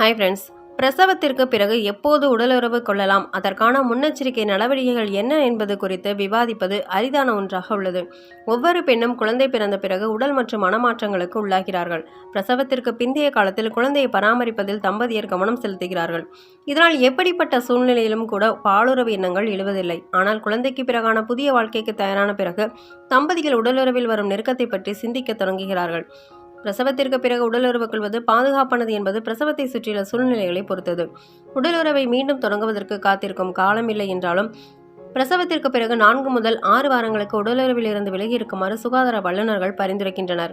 Hi friends பிரசவத்திற்கு பிறகு எப்போது உடலுறவு கொள்ளலாம்? அதற்கான முன்னெச்சரிக்கை நடவடிக்கைகள் என்ன என்பது குறித்து விவாதிப்பது அரிதான ஒன்றாக உள்ளது. ஒவ்வொரு பெண்ணும் குழந்தை பிறந்த பிறகு உடல் மற்றும் மனமாற்றங்களுக்கு உள்ளாகிறார்கள். பிரசவத்திற்கு பிந்தைய காலத்தில் குழந்தையை பராமரிப்பதில் தம்பதியர் கவனம் செலுத்துகிறார்கள். இதனால் எப்படிப்பட்ட சூழ்நிலையிலும் கூட பாலுறவு எண்ணங்கள் எழுவதில்லை. ஆனால் குழந்தைக்கு பிறகான புதிய வாழ்க்கைக்கு தயாரான பிறகு தம்பதிகள் உடலுறவில் வரும் நெருக்கத்தை பற்றி சிந்திக்க தொடங்குகிறார்கள். பிரசவத்திற்கு பிறகு உடலுறவு கொள்வது பாதுகாப்பானது என்பது பிரசவத்தை சுற்றியுள்ள சூழ்நிலைகளை பொறுத்தது. உடலுறவை மீண்டும் தொடங்குவதற்கு காத்திருக்கும் காலம் இல்லை என்றாலும் பிரசவத்திற்கு பிறகு நான்கு முதல் ஆறு வாரங்களுக்கு உடலுறவில் இருந்து விலகி இருக்குமாறு சுகாதார வல்லுநர்கள் பரிந்துரைக்கின்றனர்.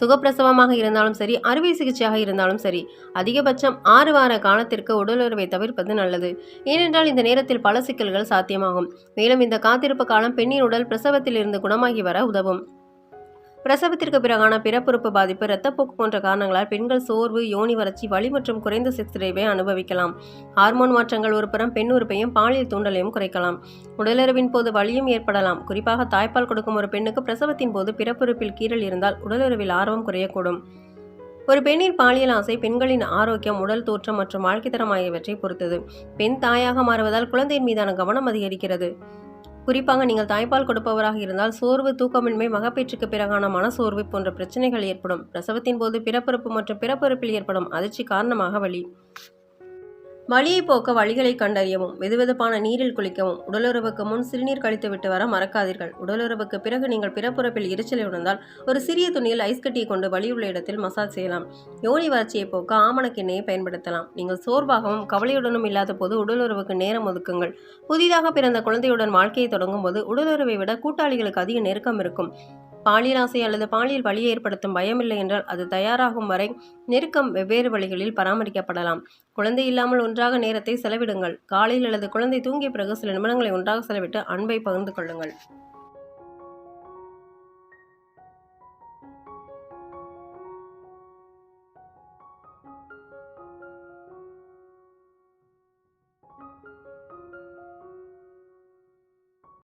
சுகப்பிரசவமாக இருந்தாலும் சரி அறுவை சிகிச்சையாக இருந்தாலும் சரி அதிகபட்சம் ஆறு வார காலத்திற்கு உடலுறவை தவிர்ப்பது நல்லது. ஏனென்றால் இந்த நேரத்தில் பல சிக்கல்கள் சாத்தியமாகும். மேலும் இந்த காத்திருப்பு காலம் பெண்ணின் உடல் பிரசவத்தில் இருந்து குணமாகி வர உதவும். பிரசவத்திற்கு பிறகான பிறப்புறுப்பு பாதிப்பு இரத்தப்போக்கு போன்ற காரணங்களால் பெண்கள் சோர்வு யோனி வறட்சி வலி மற்றும் குறைந்த செக்ஸ் டிரைவை அனுபவிக்கலாம். ஹார்மோன் மாற்றங்கள் ஒரு புறம் பெண் உறுப்பையும் பாலியல் தூண்டலையும் குறைக்கலாம். உடலுறவின் போது வலியும் ஏற்படலாம். குறிப்பாக தாய்ப்பால் கொடுக்கும் ஒரு பெண்ணுக்கு பிரசவத்தின் போது பிறப்புறுப்பில் கீறல் இருந்தால் உடலுறவில் ஆர்வம் குறையக்கூடும். ஒரு பெண்ணின் பாலியல் ஆசை பெண்களின் ஆரோக்கியம் உடல் தோற்றம் மற்றும் வாழ்க்கை தரம் ஆகியவற்றை பொறுத்தது. பெண் தாயாக மாறுவதால் குழந்தையின் மீதான கவனம் அதிகரிக்கிறது. குறிப்பாக நீங்கள் தாய்ப்பால் கொடுப்பவராக இருந்தால் சோர்வு தூக்கமின்மை மகப்பேற்றுக்கு பிறகான மனசோர்வு போன்ற பிரச்சனைகள் ஏற்படும். பிரசவத்தின் போது பிறப்பறுப்பு மற்றும் பிறப்புறுப்பில் ஏற்படும் அதிர்ச்சி காரணமாக வலி. வலியை போக்க வழிகளை கண்டறியவும் வெதுவெதுப்பான நீரில் குளிக்கவும். உடலுறவுக்கு முன் சிறுநீர் கழித்துவிட்டு வர மறக்காதீர்கள். உடலுறவுக்கு பிறகு நீங்கள் பிறப்புறப்பில் எரிச்சலை உணர்ந்தால் ஒரு சிறிய துணியில் ஐஸ் கட்டியை கொண்டு வலி உள்ள இடத்தில் மசாஜ் செய்யலாம். யோனி வறட்சியை போக்க ஆமணக்கெண்ணெயை பயன்படுத்தலாம். நீங்கள் சோர்வாகவும் கவலையுடனும் இல்லாத போது உடலுறவுக்கு நேரம் ஒதுக்குங்கள். புதிதாக பிறந்த குழந்தையுடன் வாழ்க்கையை தொடங்கும் போது உடலுறவை விட கூட்டாளிகளுக்கு அதிக நெருக்கம் இருக்கும். பாலியல் ஆசை அல்லது பாலியல் வழி ஏற்படுத்தும் பயமில்லை என்றால் அது தயாராகும் வரை நெருக்கம் வெவ்வேறு வழிகளில் பராமரிக்கப்படலாம். குழந்தை இல்லாமல் ஒன்றாக நேரத்தை செலவிடுங்கள். காலையில் அல்லது குழந்தை தூங்கிய பிறகு சில நிமிடங்களை ஒன்றாக செலவிட்டு அன்பை பகிர்ந்து கொள்ளுங்கள்.